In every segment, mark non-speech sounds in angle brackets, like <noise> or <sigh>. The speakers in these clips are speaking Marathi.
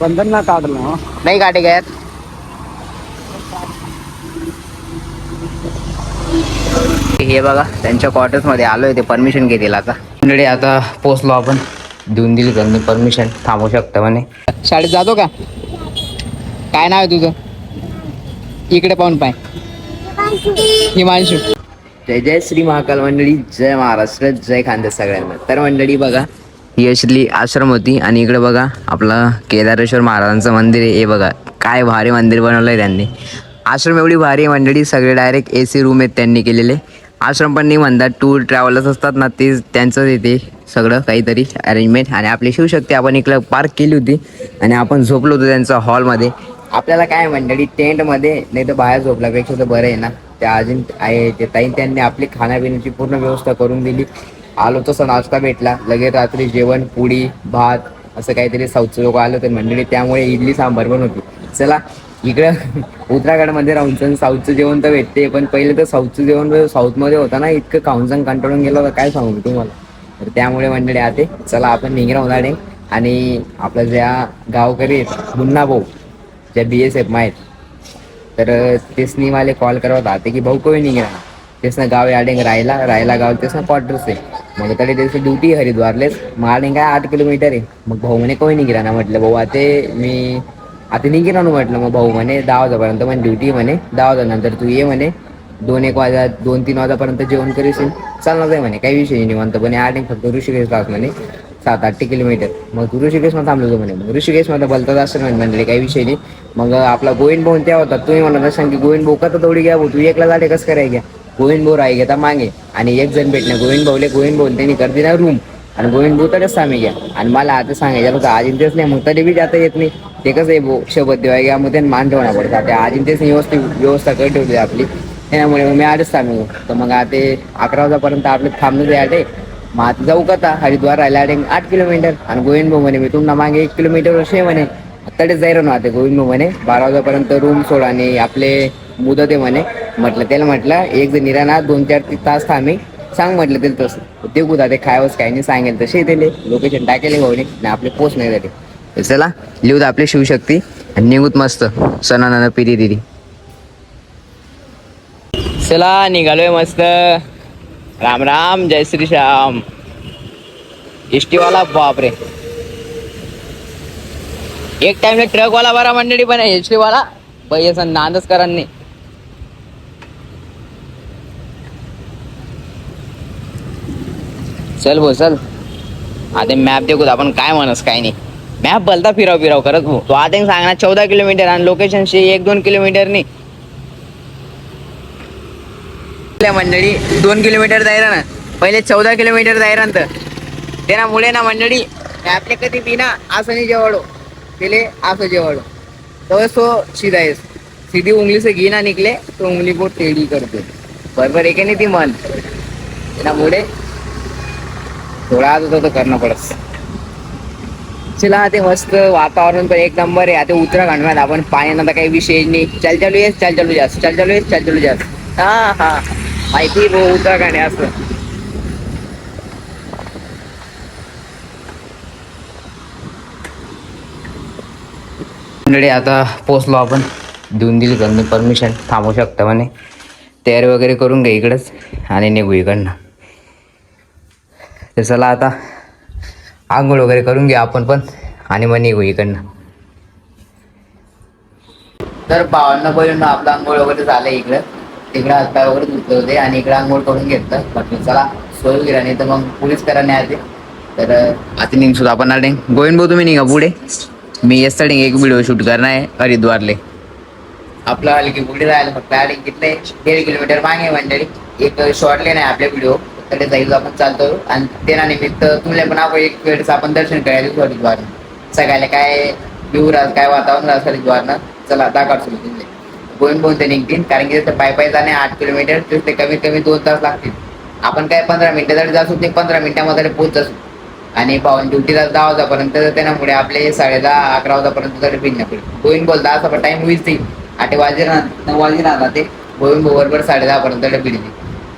बंधन ना काढलं नाही काटे गयात. हे बघा त्यांच्या क्वार्टर्समध्ये आलोय ते परमिशन घेतील आता. मंडळी आता पोचलो आपण. देऊन दिली त्यांनी परमिशन थांबू शकता म्हणे. शाळेत जातो का? काय नाव आहे तुझं? इकडे पाहून पाय. हिमांशू. जय जय श्री महाकाल मंडळी. जय महाराष्ट्र. जय खानदेश सगळ्यांना. तर मंडळी बघा ही असली आश्रम होती आणि इकडे बघा आपलं केदारेश्वर महाराजांचं मंदिर आहे. हे बघा काय भारी मंदिर बनवलं आहे त्यांनी. आश्रम एवढी भारी आहे मंडळी सगळे डायरेक्ट ए सी रूम आहेत त्यांनी केलेले. आश्रम पण नाही म्हणतात टूर ट्रॅव्हलर्स असतात ना ते त्यांचंच येते सगळं काहीतरी अरेंजमेंट आणि आपली शिवशक्ती आपण इकडं पार्क केली होती आणि आपण झोपलो होतो त्यांच्या हॉलमध्ये आपल्याला काय मंडळी टेंटमध्ये नाही तर बाहेर झोपल्यापेक्षा तर बरं आहे ना. त्या अजून आहे ते ताईन त्यांनी आपली खाण्यापिण्याची पूर्ण व्यवस्था करून दिली. आलो तसं नाश्ता भेटला. लगेच रात्री जेवण पुडी भात असं काहीतरी साऊथचे लोक आले होते मंडळी. त्यामुळे इडली सांबार पण होती. चला इकडं <laughs> उत्तराखंडमध्ये राहून सण साऊथचं जेवण तर भेटते पण पहिले तर साऊथचं जेवण साऊथमध्ये होतं ना. इतकं खाऊन कंटाळून गेलं होतं. काय सांगू मी तुम्हाला? तर त्यामुळे मंडळी आते. चला आपण निघरा उन्हाळे आणि आपला ज्या गावकरी आहेत मुन्ना भाऊ ज्या बी एस एफ आहेत तर तेसनी मला कॉल करत आते की भाऊ कोणी निघा तेसनं गाव याडेंग राहिला राहिला गाव. तेसनं क्वार्टर्स आहे. मग तरी त्याची ड्युटी हरिद्वारलेच. माडेंग काय? आठ किलोमीटर आहे. मग भाऊ म्हणे कोणी निघिरा ना? म्हटलं भाऊ आता मी आता निघिरा ना? म्हटलं मग भाऊ म्हणे दहा वाजेपर्यंत म्हणे ड्युटी म्हणे. दहा वाजेनंतर तू ये म्हणे. दोन एक वाजा दोन तीन वाजापर्यंत जेवण करीशील. चालणार नाही म्हणे काही विषय नाही निवांतपणे आठ फक्त ऋषिकेश राहत म्हणे. सात आठ किलोमीटर मग तू ऋषिकेशमध्ये थांबलो होतो म्हणे. मग ऋषिकेशमध्ये बलतात असं म्हणे म्हणले काही विषय नाही. मग आपला गोविंद भाऊ त्या होता तुम्ही म्हणत असाल की गोविंद भाऊ का तर तेवढी घ्या भाऊ. तू एकला झाले कसं कराय घ्या? गोविंद भाऊ राही घेता मागे. आणि एक जण भेटणे. गोविंद भाऊले गोविंद भाऊ त्यांनी कर दिला रूम आणि गोविंद भाऊ तरच सामी घ्या आणि मला आता सांगायचं होतं आज नाही मग तरी बी जाता येत नाही. ते कसं आहे भाऊ शपथ देवा घ्या मग ते मान ठेवणं पडतं. त्या आज व्यवस्थित व्यवस्था कर ठेवली आपली. त्यामुळे मग मी आजच घेऊ तर मग आता अकरा वाजेपर्यंत आपलं थांबलं द्यायला मग आता जाऊ का आता? हरिद्वार राहिला आठ किलोमीटर. आणि गोविंद भाऊ म्हणे मी तुम्हाला मागे एक किलोमीटर असे म्हणे. तडेच जाईल ना आता गोविंद भाऊ म्हणे. बारा वाजेपर्यंत रूम सोड आणि आपले मुदत आहे म्हणे. म्हटलं त्याला म्हटलं एक जण निराना दोन चार तास थांबे. सांग म्हटलं त्याला तसं. ते कुठं ते खायवस काय नाही सांगेल तसे त्याले. लोकेशन टाकेले भाऊने आणि आपले पोच नाही झाले चला लिहूत आपली शिवशक्ती आणि निघूत मस्त. सणाना पिरी दिली चला निघालोय मस्त. राम राम जय श्री श्याम. एसटीवाला बापरे. एक टाइमला ट्रक वाला बरा मंडळी पण एस टी वाला असं नांदच करा नाही. चल भो चल. आता मॅप देखू आपण काय म्हणस काय नाही. मॅप भलता फिराव फिराव करत भाऊ. तो आता सांगणार चौदा किलोमीटर आणि लोकेशनशी एक दोन किलोमीटर नी मंडळी दोन किलोमीटर जायला ना. पहिले चौदा किलोमीटर जायला तर त्यामुळे ना मंडळी आपले कधी बी ना असं नाही जेवाडो. केले असं जेवाडो. तर सो शिदायस सीधी उंगली से घी ना निकले तो उंगली को टेढ़ी करते. बरोबर एक नाही ती मन त्यामुळे थोडा आज होतं तो करणं पडत चला ते मस्त वातावरण पण एक नंबर आहे आता उत्तराखंडमध्ये आपण पाण्याचा काही विषय नाही चल चालू येस चल चालू जास्त चल चालू येस चल चालू जास्त हा हा माहिती भाऊ उत्तराखंड आहे असं मंडळी आता पोचलो आपण देऊन दिली त्यांनी परमिशन थांबू शकता म्हणे तयारी वगैरे करून घे इकडंच आणि निघू इकडनं तर चला आता आंघोळ वगैरे करून घ्या आपण पण आणि मग निघू इकडनं. तर भावांना पहिल्यांदा आपलं आंघोळ वगैरे झालं इकडं. तिकडं हातपाय वगैरे धुतले होते आणि इकडं आंघोळ करून घेतलं. म्हटलं चला सोय गेला नाही तर मग पोलीस करायला आले. तर आता निघ सुद्धा आपण आले. गोविंद भाऊ तुम्ही निघा पुढे. मी येस्टरडे एक व्हिडिओ शूट करणार आहे हरिद्वारले. आपलं हलकी पुढे राहिलं फक्त आले कितले दीड किलोमीटर मागे मंडळी. एक शॉर्टले नाही आपल्या व्हिडिओ कडे जाईल आपण चालतो. आणि त्या निमित्त तुमले पण आपण एक वेळेस आपण दर्शन करायला हरिद्वार सगळ्याला काय व्ह्यू काय वातावरण राहत हरिद्वारनं चला दाखवतो तुमले बोन बोन ते निघतील. कारण की तिथे पाय पाय जाणे आठ किलोमीटर. तिथे कमीत कमी दोन तास लागतील. आपण काय पंधरा मिनिटं जरी जासू ते पंधरा मिनिटामध्ये पोहोच असू. आणि पावन ड्युटीला दहा वाजापर्यंत त्यामुळे आपले साडे दहा अकरा वाजापर्यंत तरी भिन्न पडेल गोविंद बोलता असं टाइम वीस देईल आठ वाजे राहणार नऊ वाजे राहणार ते. गोविंद बरोबर साडे दहापर्यंत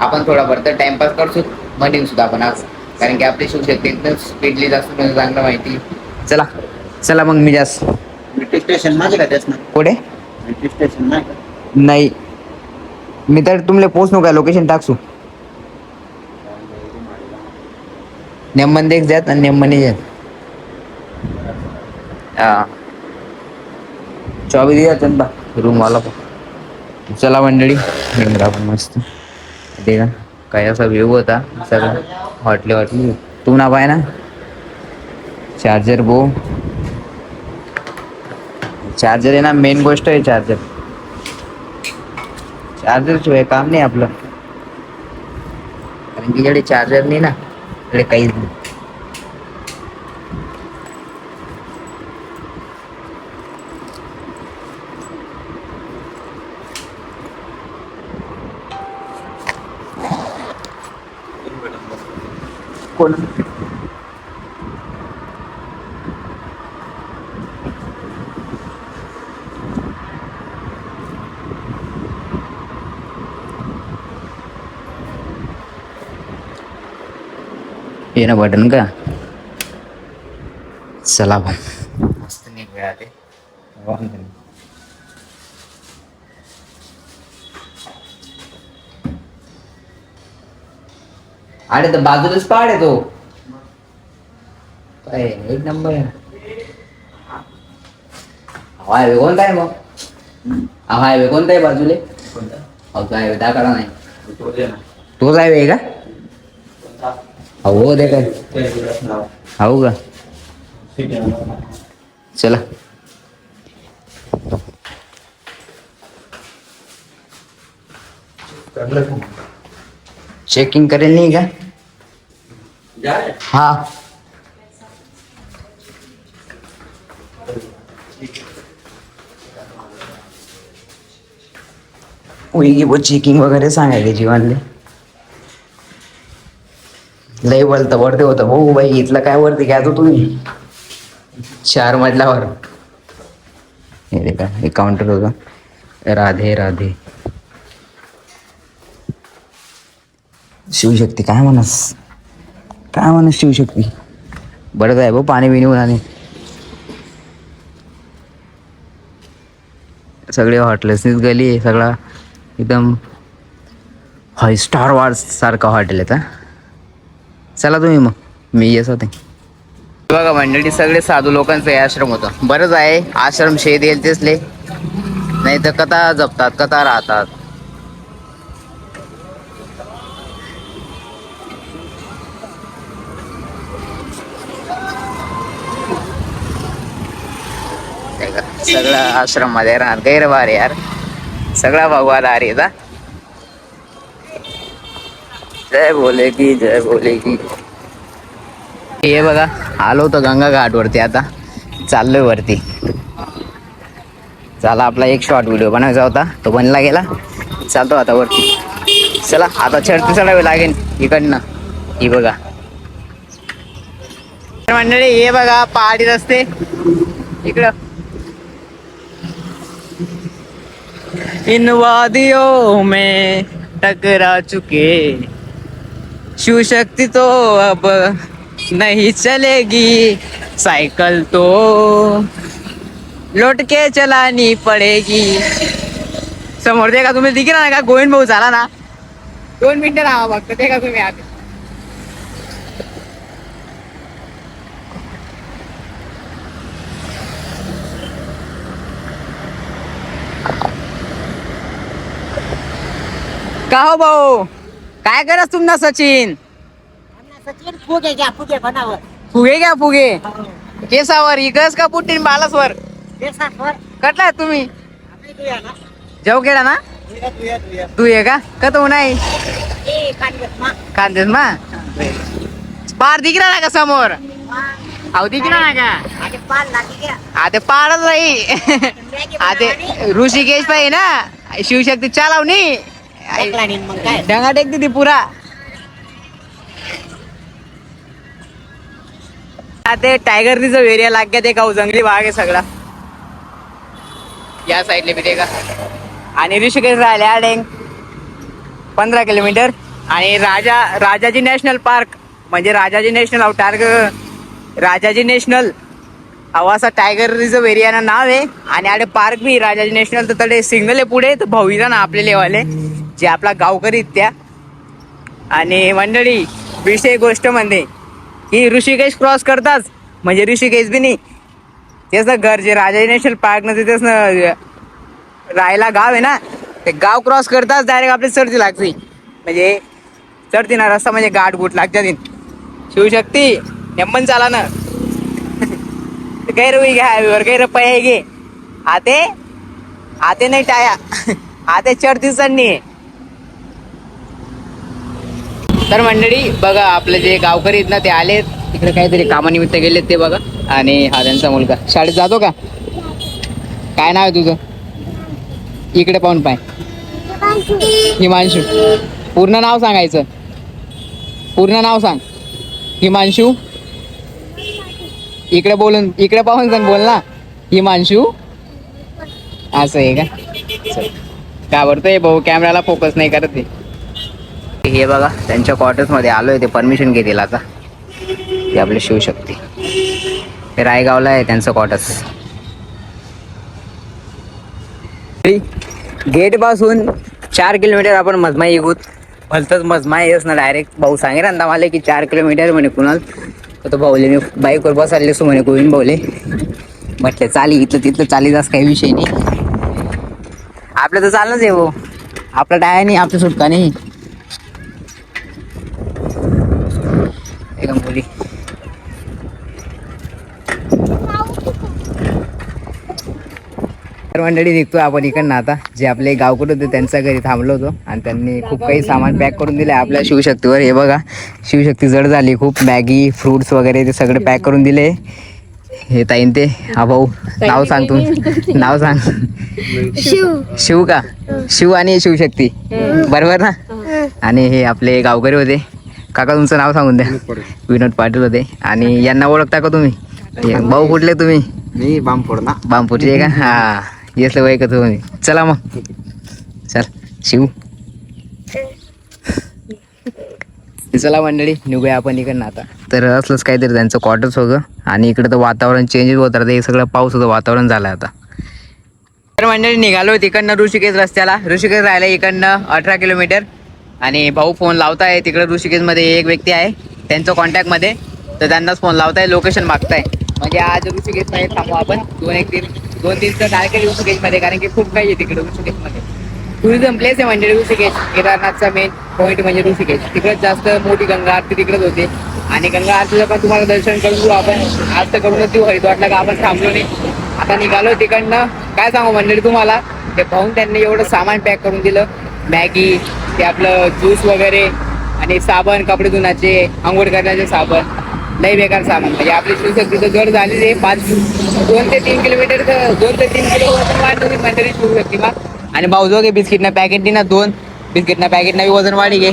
आपण थोडाफार तर टाइमपास करतो निघू सुद्धा आपण आज. कारण की आपली शिवशक्ती एकदम स्पीडली जास्त चांगलं माहिती. चला चला मग मी जास्त मेट्रो स्टेशन मागे का त्याच ना कुठे? मेट्रो स्टेशन नाही का नाही. मी तर तुमले पोचणू काय लोकेशन टाकसू नेमन देख जात आणि नेमने जात. हा. चॉबी दिया चंदा रूम वाला. पण चला मंडळी. आपण मस्त. ते का? काय असा व्ह्यू होता. सगळं वाटले वाटले तू ना पाय ना? चार्जर बो चार्जर आहे ना मेन गोष्ट आहे चार्जर. चार्जर शिवाय काम नाही आपलं. कारण की इकडे चार्जर नाही ना. इकडे काहीच नाही. कोण हे ना बटन आणि तर बाजूलाच पाड आहे तो. एक नंबर. आहे हायवे कोणता आहे मग? हा हायवे कोणता आहे बाजूले? अहो हायवे दाखला नाही. तोच हायवे आहे का? हो दे काय. हो का? चला. Gracias. चेकिंग करेल नाही का? हा. होई वो चेकिंग वगैरे सांगायचे जीवानले. लय बोलता वरती होतं भाऊ बाई इथलं काय वरती घ्या तो तुम्ही? चार मजल्यावर. हे का हे काउंटर होतं. राधे राधे. शिवशक्ती काय म्हणस? काय म्हणस शिवशक्ती? बरंच आहे भाऊ पाणी बिणी उन्हाने. सगळे हॉटेल्सनीच गली आहे सगळा एकदम हॉय स्टार वॉर्स सारखा हॉटेल आहे चला तुम्ही मग मी येस होते. बघा मंडळी सगळे साधू लोकांचं हे आश्रम होतं. बरंच आहे आश्रम शेत येईल तेचले नाही तर कथा जपतात कथा राहतात. सगळं आश्रममध्ये राहणार गैरवार यार सगळा भगवा दारी येता जय बोले की जय बोले की हे बघा आलो होतो गंगा घाट वरती आता चाललोय वरती चला आपला एक शॉर्ट व्हिडिओ बनवायचा होता तो बनला गेला चालतो आता वरती चला आता चढती चढावी लागेल इकडनं ही बघा तर मंडळी हे बघा पहाडी रस्ते इकडं इन वादियों में टकरा चुके। शिव शक्ति तो अब नहीं चलेगी साइकिल तो लौट के चलानी पड़ेगी। समोर देगा तुम्ही दिखे ना का? गोविंद भाऊ झाला ना? दोन मिनिटं राहा फक्त देखा तुम्ही आधी. का हो भाऊ. काय करस तुमना सचिन? सचिन फुगे घ्या फुगे बनावर फुगे घ्या फुगे. केसावर इकस का पुट्टीन बालासवर? देसावर कटला तुम्ही? जेव केला ना. तू ये का का? तो नाही ए कांदे मा. कांदेस मा? पार दिखला ना का समोर? अहो दिखला ना का? आता पारच नाही आता ऋषिकेश पाहिजे ना? शिवशक्ती चालवणी मग काय? डंगा टेकते ती पुरा. ते टायगर रिझर्व एरिया लाग्या ते गाव जंगली भाग आहे सगळा. या साईडले बी ते का आणि ऋषिकेश राहिले आडेंग पंधरा किलोमीटर. आणि राजा राजाजी नॅशनल पार्क. म्हणजे राजाजी नॅशनल टार्ग. राजाजी नॅशनल. हवासा टायगर रिझर्व एरियानं नाव आहे. आणि आडे पार्क बी राजाजी नॅशनल तर तडे सिंगल आहे पुढे. तर भाऊला ना आपले लेवाले. जे आपला गावकरी त्या. आणि मंडळी विषय गोष्ट म्हणजे की ऋषिकेश क्रॉस करताच म्हणजे ऋषिकेश बी नाही. तेच ना घर जे राजा नॅशनल पार्क न तेच ना राहायला गाव आहे ना ते गाव क्रॉस करताच डायरेक्ट आपली सर्दी लागते. म्हणजे चढती ना रस्ता म्हणजे गाठ गुट लागते शिवशक्ती नेमन चाला ना. <laughs> गैर हुई घ्या हायवेवर गैर पय घे आते आते नाही टाया. <laughs> आते चढती चढणी आहे तर मंडळी बघा आपले जे गावकरी आहेत ना ते आलेत. तिकडे काहीतरी कामानिमित्त गेलेत ते बघा. आणि हा त्यांचा मुलगा. शाळेत जातो का? काय नाव आहे तुझं? इकडे पाहून पाय. हिमांशू. पूर्ण नाव सांगायचं. पूर्ण नाव सांग. हिमांशू. इकडे बोलून इकडे पाहून सांग बोल ना. हिमांशू. असं आहे का? चल. घाबरतोय भाऊ कॅमेराला फोकस नाही करत ते. हे बघा त्यांच्या क्वार्टर्समध्ये आलो आहे ते परमिशन घेतील आता. ते आपले शिवशक्ती हे रायगावला आहे त्यांचं क्वार्टर्स गेटपासून चार किलोमीटर आपण मजमाई येऊत भलतंच मजमाई येस ना डायरेक्ट भाऊ सांगेल ना मला की चार किलोमीटर म्हणे कुणाल. तर तो भाऊले मी बाईकवर बसायला असू म्हणे गोविंद भाऊले. म्हटलं चाली इथलं तिथलं चाली जास काही विषय नाही. आपलं तर चालणंच आहे भाऊ. आपला डाय नाही आपली सुटका नाही एकदम मुली तर मंडळी निघतो आपण इकडनं आता. जे आपले गावकडे होते त्यांच्या घरी थांबलो होतो. आणि त्यांनी खूप काही सामान पॅक करून दिले आपल्या शिवशक्तीवर. हे बघा शिवशक्ती जड झाली. खूप बॅगी फ्रुट्स वगैरे ते सगळे पॅक करून दिले हे ताईन ते. हा भाऊ नाव सांग तू. नाव सांग. शिव. का? शिव आणि शिवशक्ती. बरोबर ना? आणि हे आपले गावकरी होते. काका तुमचं नाव सांगून द्या. विनोद पाटील. होते. आणि यांना ओळखता का तुम्ही? भाऊ कुठले तुम्ही? मी बामफोड ना. बांपूरची आहे का? हा. येस वय का तुम्ही चला मग. चल शिव. चला मंडळी निघूया आपण इकडनं आता. तर असलंच काहीतरी त्यांचं क्वार्टर्स होतं. आणि इकडं तर वातावरण चेंजेस होत राहतं. हे सगळं पाऊस होतं वातावरण झालं आता. तर मंडळी निघालो तिकडनं ऋषिकेश रस्त्याला. ऋषिकेश राहिला इकडनं अठरा किलोमीटर. आणि भाऊ फोन लावताय. तिकडं ऋषिकेशमध्ये एक व्यक्ती आहे. त्यांच्या कॉन्टॅक्टमध्ये तर त्यांनाच फोन लावताय. लोकेशन मागताय. म्हणजे आज ऋषिकेशमध्ये थांबू आपण. दोन एक तीन. दोन तीन तर डायरेक्ट ऋषिकेशमध्ये कारण की खूप काही आहे तिकडे ऋषिकेशमध्ये टुरिझम प्लेस आहे म्हणजे ऋषिकेश केदारनाथचा मेन पॉईंट म्हणजे ऋषिकेश तिकडे जास्त मोठी गंगा आरती तिकडेच होते. आणि गंगा आरतीचं पण तुम्हाला दर्शन करून देऊ आपण. आज तर करूनच देऊ. हरिद्वारला का आपण थांबलो नाही. आता निघालो तिकडनं. काय सांगू मंडळी तुम्हाला? ते पाहून त्यांनी एवढं सामान पॅक करून दिलं. मॅगी ते आपलं ज्यूस वगैरे आणि साबण कपडे धुण्याचे आंघोळ करण्याचे साबण. लई बेकार सामान. म्हणजे आपली शिवशक्ती तर जड झालेली आहे. पाच दोन ते तीन किलोमीटर दोन ते तीन किलो वजन वाढली मंडळी शिवशक्ती मग. आणि भाऊ घे बिस्किटनं पॅकेट दे ना दोन. बिस्किटनं पॅकेटनं बी वजन वाढी घे.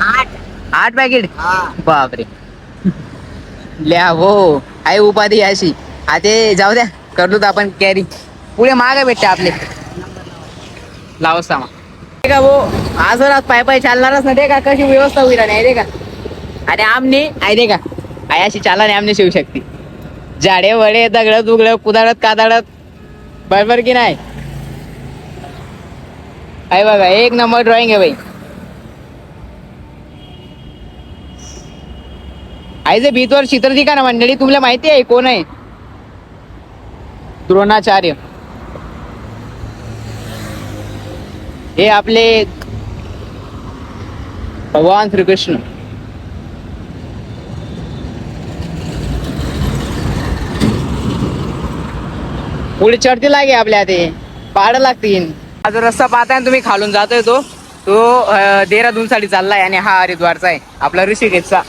आठ. आठ पॅकेट हा. बापरे. ल्या हो. आहे उपाधी अशी. आता जाऊ द्या. करलो तर आपण कॅरी पुढे मागे भेटते आपले. लावस सामा का भो आज आज पाय पाय चालणारच ना ते का? कशी व्यवस्था होईल नाही रे का? आणि आमने आहे का? आई अशी चाला नाही आमने शकते. झाडे वडे दगडत उगडत कुदाडत कादाडत. बरोबर की नाही? आहे बघा एक नंबर ड्रॉइंग आहे बाई. आहे भीतवर चित्र का ना मंडळी तुम्हाला माहिती आहे कोण आहे? द्रोणाचार्य. हे आपले भगवान श्रीकृष्ण. पुढे चढती लागे आपल्या ते पाड लागतील. हा जो रस्ता पाहताय ना तुम्ही खालून जातोय तो. तो देहरादून साठी चाललाय आणि हा हरिद्वारचा आहे. आपला ऋषिकेशचा.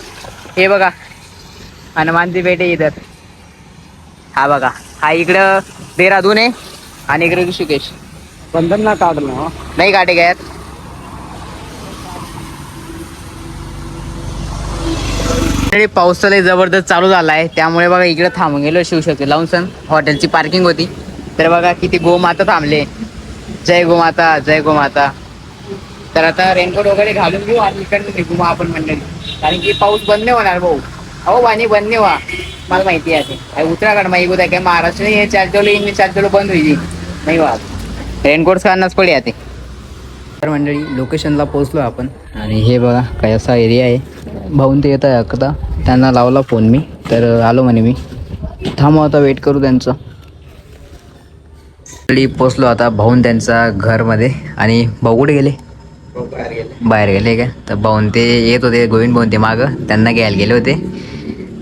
हे बघा. हनुमानजी पेठे इधर हा बघा. हा इकडं देहरादून आहे आणि इकडे ऋषिकेश. बंधन ना काढलं नाही गाठी गयात. तरी पाऊस लय जबरदस्त चालू झाला आहे त्यामुळे बघा इकडे थांबून गेलो शिवशक्ती लावून सण हॉटेलची पार्किंग होती. तर बघा किती गोमाता थांबले. जय गोमाता जय गोमाता. तर आता रेनकोट वगैरे घालून घेऊ आणि इकडनं निघू मग आपण मंडळी. कारण की पाऊस बंद नाही होणार भाऊ. अहो वाणी बंद नाही व्हा. मला माहिती आहे ते. उत्तराखंड माहिती होता काय महाराष्ट्र हे चार इंग्लिश चार बंद होईल. नाही वा रेनकोट काढणंच पडे ते तर मंडळी लोकेशनला पोहोचलो आपण. आणि हे बघा काय असा एरिया आहे. भाऊन ते येत आहे एकदा त्यांना लावला फोन मी. तर आलो म्हणे मी. थांबू आता वेट करू त्यांचं. पोचलो आता भाऊन त्यांचा घरमध्ये. आणि भाऊ कुठे गेले? बाहेर गेले का? तर भाऊन ते येत होते गोविंद भाऊन ते मागं. त्यांना घ्यायला गेले होते.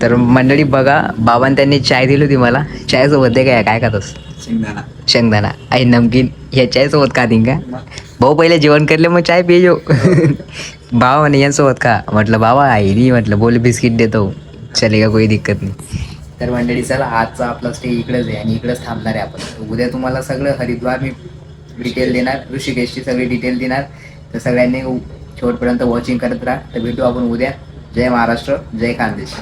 तर मंडळी बघा बाबांनी त्यांनी चाय दिली होती मला. चायसोबत ते काय काय खातोस? शेंगदाणा. शेंगदाणा. आई नमकीन. ह्या चायसोबत का का? भाऊ पहिले जेवण करले मग चाय पिजो. बाबा म्हणे यांसोबत का? म्हटलं बाबा आई नाही म्हटलं बोल बिस्किट देतो. चलेगा कोई दिक्कत नाही. तर मंडळी चला आजचा आपला स्टे इकडेच आहे आणि इकडेच थांबणार आहे आपण. उद्या तुम्हाला सगळं हरिद्वार मी डिटेल देणार ऋषिकेशची सगळी डिटेल देणार. तर सगळ्यांनी शेवटपर्यंत वॉचिंग करत राहा. तर भेटू आपण उद्या. जय महाराष्ट्र जय खानदेश